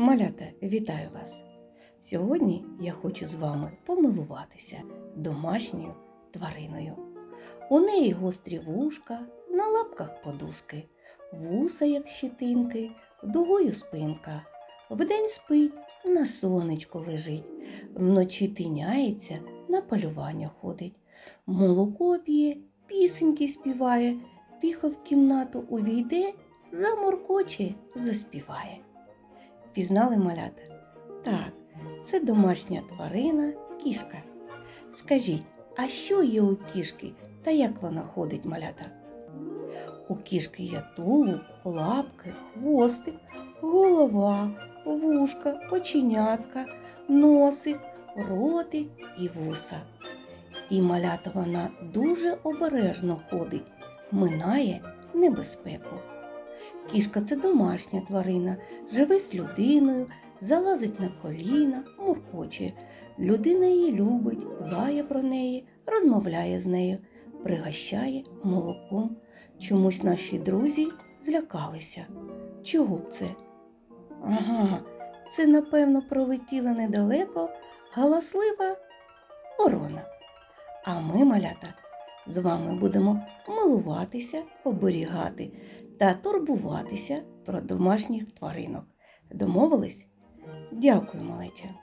Малята, вітаю вас! Сьогодні я хочу з вами помилуватися домашньою твариною. У неї гострі вушка, на лапках подушки, вуса, як щетинки, дугою спинка. Вдень спить, на сонечку лежить, вночі тиняється, на полювання ходить. Молоко п'є, пісеньки співає, тихо в кімнату увійде, заморкоче, заспіває. Впізнали малята? Так, це домашня тварина кішка. Скажіть, а що є у кішки та як вона ходить малята? У кішки є тулуб, лапки, хвостик, голова, вушка, оченятка, носик, ротик і вуса. І малята вона дуже обережно ходить, минає небезпеку. Кішка це домашня тварина, живе з людиною, залазить на коліна, муркоче. Людина її любить, дбає про неї, розмовляє з нею, пригощає молоком. Чомусь наші друзі злякалися. Чого б це? Ага, це, напевно, пролетіла недалеко галаслива ворона. А ми, малята, з вами будемо милуватися, оберігати та турбуватися про домашніх тваринок. Домовились? Дякую, малеча.